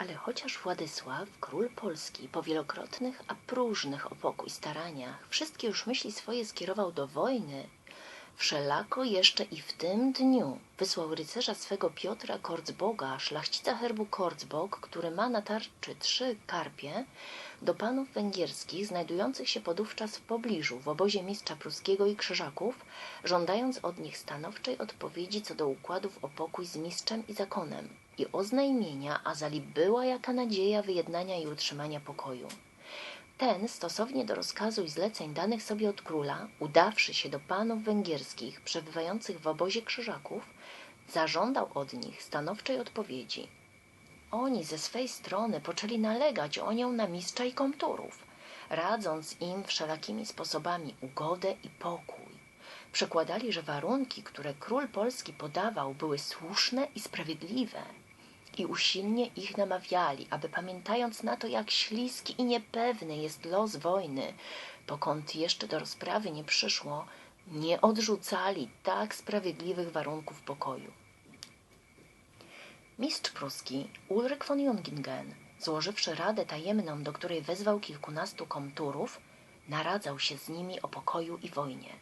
Ale chociaż Władysław, król Polski, po wielokrotnych, a próżnych o pokój staraniach, wszystkie już myśli swoje skierował do wojny, wszelako jeszcze i w tym dniu wysłał rycerza swego Piotra Korcboga, szlachcica herbu Korcbog, który ma na tarczy trzy karpie, do panów węgierskich znajdujących się podówczas w pobliżu w obozie mistrza pruskiego i krzyżaków, żądając od nich stanowczej odpowiedzi co do układów o pokój z mistrzem i zakonem i oznajmienia, azali była jaka nadzieja wyjednania i utrzymania pokoju. Ten, stosownie do rozkazu i zleceń danych sobie od króla, udawszy się do panów węgierskich przebywających w obozie krzyżaków, zażądał od nich stanowczej odpowiedzi. Oni ze swej strony poczęli nalegać o nią na mistrza i komturów, radząc im wszelakimi sposobami ugodę i pokój. Przekładali, że warunki, które król polski podawał, były słuszne i sprawiedliwe – i usilnie ich namawiali, aby pamiętając na to, jak śliski i niepewny jest los wojny, pokąd jeszcze do rozprawy nie przyszło, nie odrzucali tak sprawiedliwych warunków pokoju. Mistrz pruski Ulryk von Jungingen, złożywszy radę tajemną, do której wezwał kilkunastu komturów, naradzał się z nimi o pokoju i wojnie.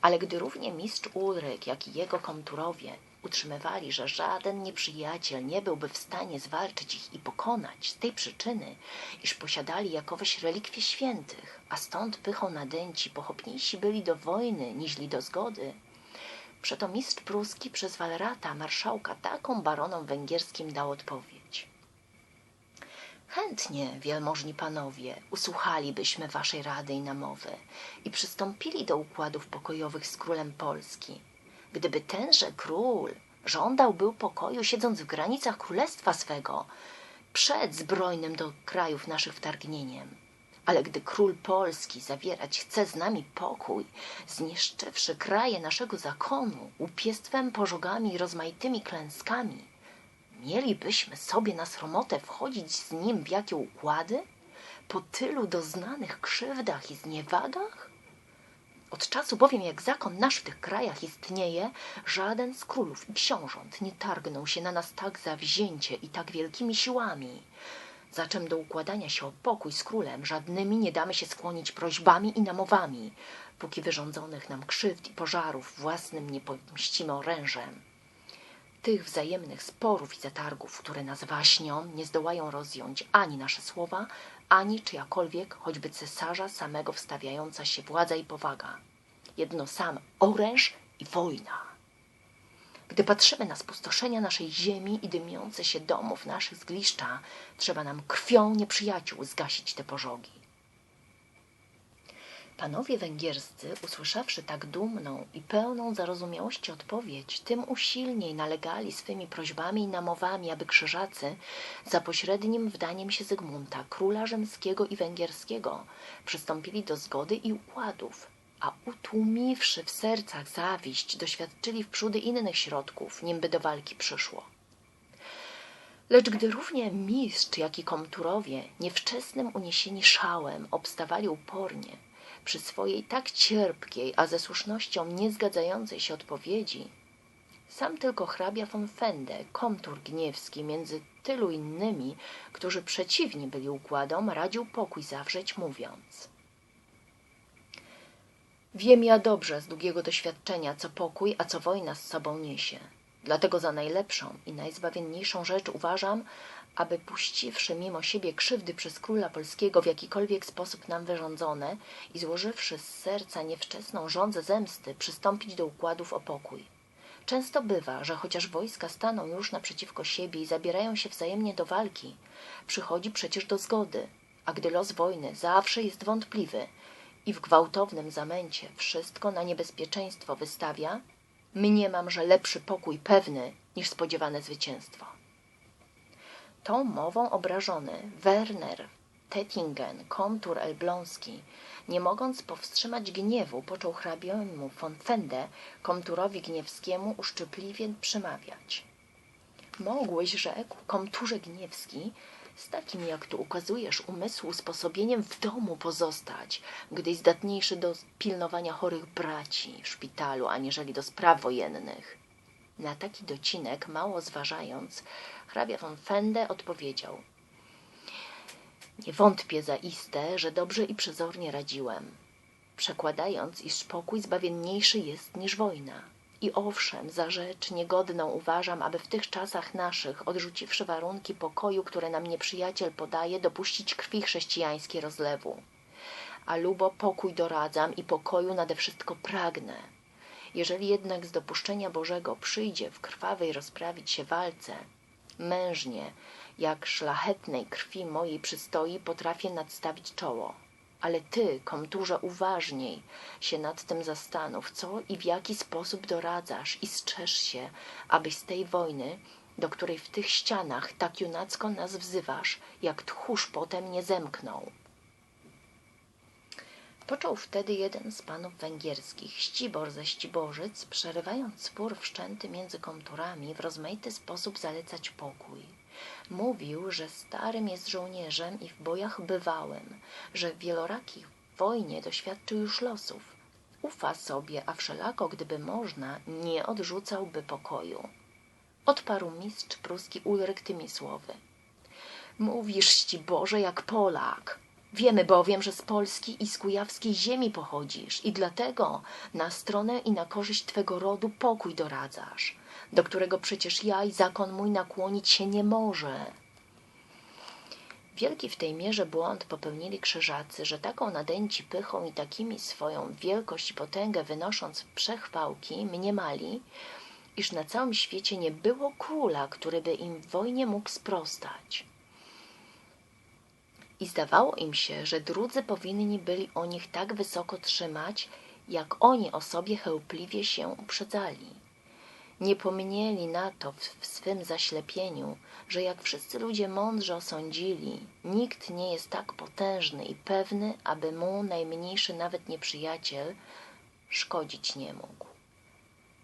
Ale gdy równie mistrz Ulryk, jak i jego komturowie utrzymywali, że żaden nieprzyjaciel nie byłby w stanie zwalczyć ich i pokonać z tej przyczyny, iż posiadali jakoweś relikwie świętych, a stąd pychą nadęci pochopniejsi byli do wojny niźli do zgody. Przeto mistrz pruski przez Walrata, marszałka, taką baronom węgierskim dał odpowiedź. Chętnie, wielmożni panowie, usłuchalibyśmy waszej rady i namowy i przystąpili do układów pokojowych z królem Polski, gdyby tenże król żądał był pokoju, siedząc w granicach królestwa swego, przed zbrojnym do krajów naszych wtargnieniem. Ale gdy król polski zawierać chce z nami pokój, zniszczywszy kraje naszego zakonu, upiestwem, pożogami i rozmaitymi klęskami, mielibyśmy sobie na sromotę wchodzić z nim w jakie układy? Po tylu doznanych krzywdach i zniewagach? Od czasu bowiem, jak zakon nasz w tych krajach istnieje, żaden z królów i książąt nie targnął się na nas tak zawzięcie i tak wielkimi siłami. Zaczem do układania się o pokój z królem żadnymi nie damy się skłonić prośbami i namowami, póki wyrządzonych nam krzywd i pożarów własnym nie pomścimy orężem. Tych wzajemnych sporów i zatargów, które nas waśnią, nie zdołają rozjąć ani nasze słowa, ani czyjakolwiek, choćby cesarza samego wstawiająca się władza i powaga. Jedno sam oręż i wojna. Gdy patrzymy na spustoszenia naszej ziemi i dymiące się domów naszych zgliszcza, trzeba nam krwią nieprzyjaciół zgasić te pożogi. Panowie węgierscy, usłyszawszy tak dumną i pełną zarozumiałości odpowiedź, tym usilniej nalegali swymi prośbami i namowami, aby krzyżacy za pośrednim wdaniem się Zygmunta, króla rzymskiego i węgierskiego, przystąpili do zgody i układów, a utłumiwszy w sercach zawiść, doświadczyli wprzódy innych środków, nimby do walki przyszło. Lecz gdy równie mistrz, jak i komturowie, niewczesnym uniesieni szałem, obstawali upornie, przy swojej tak cierpkiej, a ze słusznością niezgadzającej się odpowiedzi, sam tylko hrabia von Fende, komtur gniewski, między tylu innymi, którzy przeciwni byli układom, radził pokój zawrzeć, mówiąc Wiem ja dobrze z długiego doświadczenia, co pokój, a co wojna z sobą niesie. Dlatego za najlepszą i najzbawienniejszą rzecz uważam, aby puściwszy mimo siebie krzywdy przez króla polskiego w jakikolwiek sposób nam wyrządzone i złożywszy z serca niewczesną żądzę zemsty, przystąpić do układów o pokój. Często bywa, że chociaż wojska staną już naprzeciwko siebie i zabierają się wzajemnie do walki, przychodzi przecież do zgody, a gdy los wojny zawsze jest wątpliwy i w gwałtownym zamęcie wszystko na niebezpieczeństwo wystawia, mniemam, że lepszy pokój pewny niż spodziewane zwycięstwo. Tą mową obrażony Werner Tettingen, komtur elbląski, nie mogąc powstrzymać gniewu, począł hrabiemu von Fende, komturowi gniewskiemu, uszczypliwie przemawiać. Mogłeś, rzekł, komturze gniewski, z takim, jak tu ukazujesz, umysłu sposobieniem w domu pozostać, gdyś zdatniejszy do pilnowania chorych braci w szpitalu, aniżeli do spraw wojennych. Na taki docinek, mało zważając, hrabia von Fende odpowiedział Nie wątpię zaiste, że dobrze i przezornie radziłem, przekładając, iż pokój zbawienniejszy jest niż wojna. I owszem, za rzecz niegodną uważam, aby w tych czasach naszych, odrzuciwszy warunki pokoju, które nam nieprzyjaciel podaje, dopuścić krwi chrześcijańskiej rozlewu. A lubo pokój doradzam i pokoju nade wszystko pragnę. Jeżeli jednak z dopuszczenia Bożego przyjdzie w krwawej rozprawić się walce, mężnie, jak szlachetnej krwi mojej przystoi, potrafię nadstawić czoło. Ale ty, komturze, uważniej się nad tym zastanów, co i w jaki sposób doradzasz i strzeż się, abyś z tej wojny, do której w tych ścianach tak junacko nas wzywasz, jak tchórz potem nie zemknął. Począł wtedy jeden z panów węgierskich, Ścibor ze Ściborzyc, przerywając spór wszczęty między komturami, w rozmaity sposób zalecać pokój. Mówił, że starym jest żołnierzem i w bojach bywałym, że w wielorakich wojnie doświadczył już losów. Ufa sobie, a wszelako, gdyby można, nie odrzucałby pokoju. Odparł mistrz pruski Ulryk tymi słowy. Mówisz ci, Boże, jak Polak. Wiemy bowiem, że z Polski i z kujawskiej ziemi pochodzisz i dlatego na stronę i na korzyść Twego rodu pokój doradzasz, do którego przecież ja i zakon mój nakłonić się nie może. Wielki w tej mierze błąd popełnili krzyżacy, że taką nadęci pychą i takimi swoją wielkość i potęgę wynosząc przechwałki mniemali, iż na całym świecie nie było króla, który by im w wojnie mógł sprostać. I zdawało im się, że drudzy powinni byli o nich tak wysoko trzymać, jak oni o sobie chełpliwie się uprzedzali. Nie pomnieli na to w swym zaślepieniu, że jak wszyscy ludzie mądrze osądzili, nikt nie jest tak potężny i pewny, aby mu najmniejszy nawet nieprzyjaciel szkodzić nie mógł.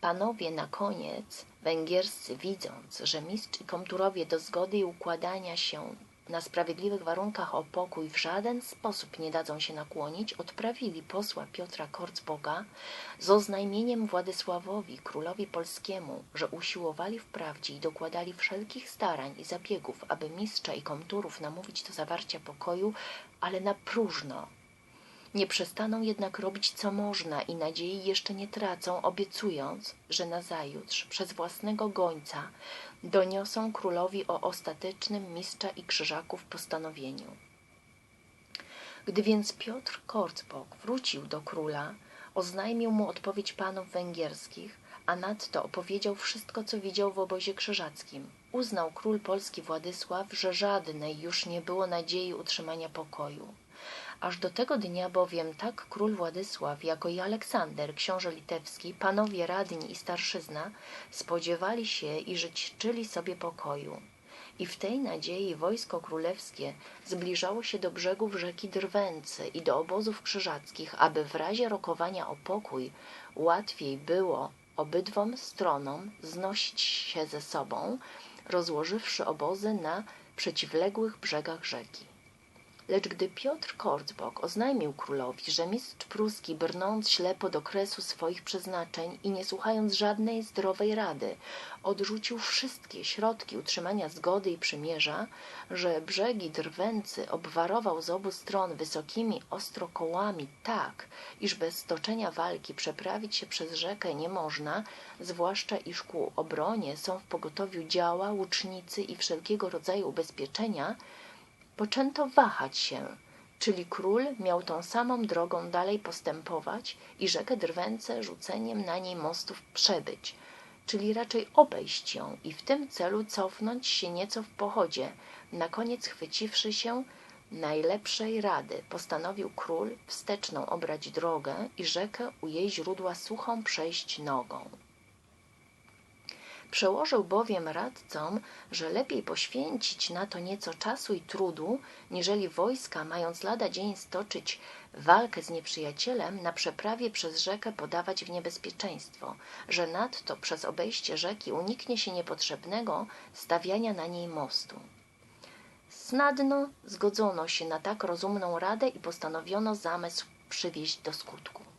Panowie na koniec, węgierscy, widząc, że mistrz i komturowie do zgody i układania się na sprawiedliwych warunkach o pokój w żaden sposób nie dadzą się nakłonić, odprawili posła Piotra Korcboga z oznajmieniem Władysławowi, królowi polskiemu, że usiłowali wprawdzie i dokładali wszelkich starań i zabiegów, aby mistrza i komturów namówić do zawarcia pokoju, ale na próżno. Nie przestaną jednak robić co można i nadziei jeszcze nie tracą, obiecując, że nazajutrz przez własnego gońca doniosą królowi o ostatecznym mistrza i krzyżaków postanowieniu. Gdy więc Piotr Korzbok wrócił do króla, oznajmił mu odpowiedź panów węgierskich, a nadto opowiedział wszystko, co widział w obozie krzyżackim. Uznał król polski Władysław, że żadnej już nie było nadziei utrzymania pokoju. Aż do tego dnia bowiem tak król Władysław, jako i Aleksander, książę litewski, panowie radni i starszyzna spodziewali się i życzyli sobie pokoju. I w tej nadziei wojsko królewskie zbliżało się do brzegów rzeki Drwęcy i do obozów krzyżackich, aby w razie rokowania o pokój łatwiej było obydwom stronom znosić się ze sobą, rozłożywszy obozy na przeciwległych brzegach rzeki. Lecz gdy Piotr Korzbok oznajmił królowi, że mistrz pruski, brnąc ślepo do kresu swoich przeznaczeń i nie słuchając żadnej zdrowej rady, odrzucił wszystkie środki utrzymania zgody i przymierza, że brzegi drwęcy obwarował z obu stron wysokimi ostrokołami tak, iż bez stoczenia walki przeprawić się przez rzekę nie można, zwłaszcza iż ku obronie są w pogotowiu działa, łucznicy i wszelkiego rodzaju ubezpieczenia, poczęto wahać się, czyli król miał tą samą drogą dalej postępować i rzekę Drwęce rzuceniem na niej mostów przebyć, czyli raczej obejść ją i w tym celu cofnąć się nieco w pochodzie, na koniec chwyciwszy się najlepszej rady, postanowił król wsteczną obrać drogę i rzekę u jej źródła suchą przejść nogą. Przełożył bowiem radcom, że lepiej poświęcić na to nieco czasu i trudu, niżeli wojska, mając lada dzień stoczyć walkę z nieprzyjacielem, na przeprawie przez rzekę podawać w niebezpieczeństwo, że nadto przez obejście rzeki uniknie się niepotrzebnego stawiania na niej mostu. Snadno zgodzono się na tak rozumną radę i postanowiono zamysł przywieźć do skutku.